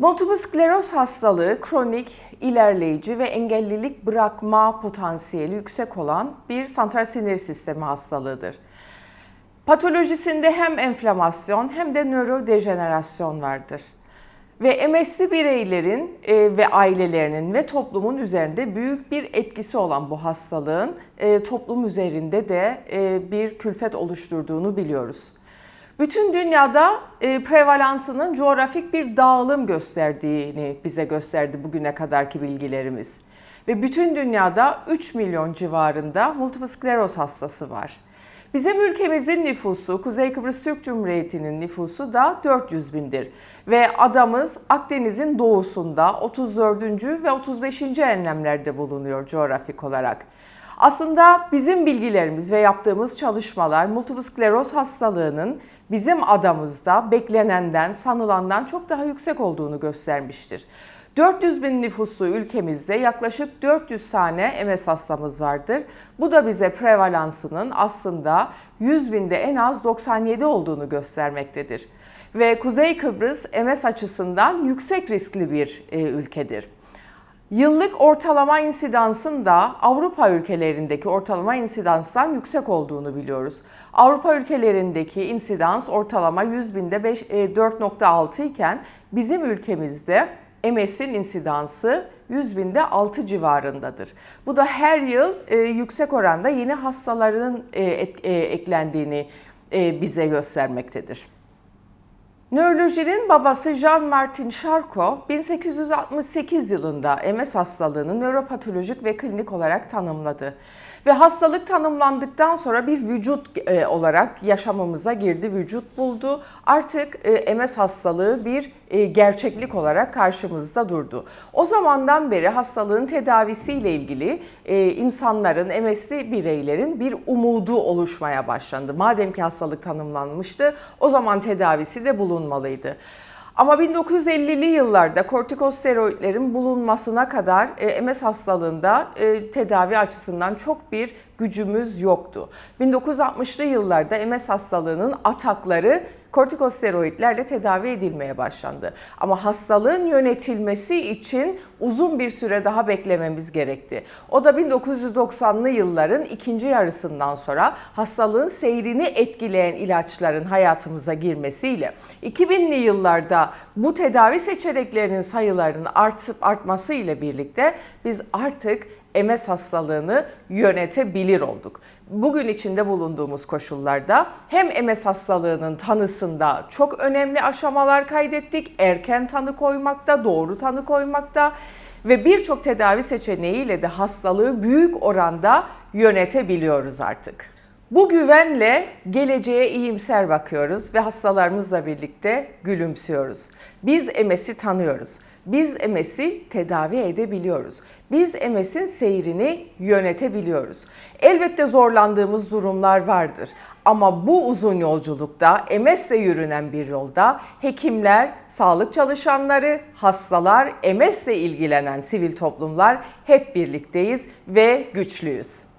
Multiple skleroz hastalığı kronik, ilerleyici ve engellilik bırakma potansiyeli yüksek olan bir santral sinir sistemi hastalığıdır. Patolojisinde hem enflamasyon hem de nörodejenerasyon vardır. Ve MS'li bireylerin e, ve ailelerinin ve toplumun üzerinde büyük bir etkisi olan bu hastalığın e, toplum üzerinde de e, bir külfet oluşturduğunu biliyoruz. Bütün dünyada e, prevalansının coğrafik bir dağılım gösterdiğini bize gösterdi bugüne kadarki bilgilerimiz. Ve bütün dünyada 3 milyon civarında multiple skleroz hastası var. Bizim ülkemizin nüfusu, Kuzey Kıbrıs Türk Cumhuriyeti'nin nüfusu da 400 bindir. Ve adamız Akdeniz'in doğusunda 34. ve 35. enlemlerde bulunuyor coğrafik olarak. Aslında bizim bilgilerimiz ve yaptığımız çalışmalar multiple skleroz hastalığının bizim adamızda beklenenden, sanılandan çok daha yüksek olduğunu göstermiştir. 400 bin nüfuslu ülkemizde yaklaşık 400 tane MS hastamız vardır. Bu da bize prevalansının aslında 100 binde en az 97 olduğunu göstermektedir. Ve Kuzey Kıbrıs MS açısından yüksek riskli bir e, ülkedir. Yıllık ortalama insidansın da Avrupa ülkelerindeki ortalama insidanstan yüksek olduğunu biliyoruz. Avrupa ülkelerindeki insidans ortalama 100 binde 4.6 iken bizim ülkemizde MS'in insidansı 100 binde 6 civarındadır. Bu da her yıl e, yüksek oranda yeni hastaların e, et, e, eklendiğini e, bize göstermektedir. Nörolojinin babası Jean-Martin Charcot 1868 yılında MS hastalığını nöropatolojik ve klinik olarak tanımladı. Ve hastalık tanımlandıktan sonra bir vücut e, olarak yaşamımıza girdi, vücut buldu. Artık e, MS hastalığı bir e, gerçeklik olarak karşımızda durdu. O zamandan beri hastalığın tedavisiyle ilgili insanların, MS'li bireylerin bir umudu oluşmaya başlandı. Madem ki hastalık tanımlanmıştı, o zaman tedavisi de bulunmalıydı. Ama 1950'li yıllarda kortikosteroidlerin bulunmasına kadar e, MS hastalığında e, tedavi açısından çok bir gücümüz yoktu. 1960'lı yıllarda MS hastalığının atakları kortikosteroidlerle tedavi edilmeye başlandı. Ama hastalığın yönetilmesi için uzun bir süre daha beklememiz gerekti. O da 1990'lı yılların ikinci yarısından sonra hastalığın seyrini etkileyen ilaçların hayatımıza girmesiyle 2000'li yıllarda bu tedavi seçeneklerinin sayılarının artıp artması ile birlikte biz artık MS hastalığını yönetebilir olduk. Bugün içinde bulunduğumuz koşullarda hem MS hastalığının tanısında çok önemli aşamalar kaydettik. Erken tanı koymakta, doğru tanı koymakta ve birçok tedavi seçeneğiyle de hastalığı büyük oranda yönetebiliyoruz artık. Bu güvenle geleceğe iyimser bakıyoruz ve hastalarımızla birlikte gülümsüyoruz. Biz MS'i tanıyoruz. Biz MS'i tedavi edebiliyoruz. Biz MS'in seyrini yönetebiliyoruz. Elbette zorlandığımız durumlar vardır. Ama bu uzun yolculukta MS'le yürünen bir yolda hekimler, sağlık çalışanları, hastalar, MS'le ilgilenen sivil toplumlar hep birlikteyiz ve güçlüyüz.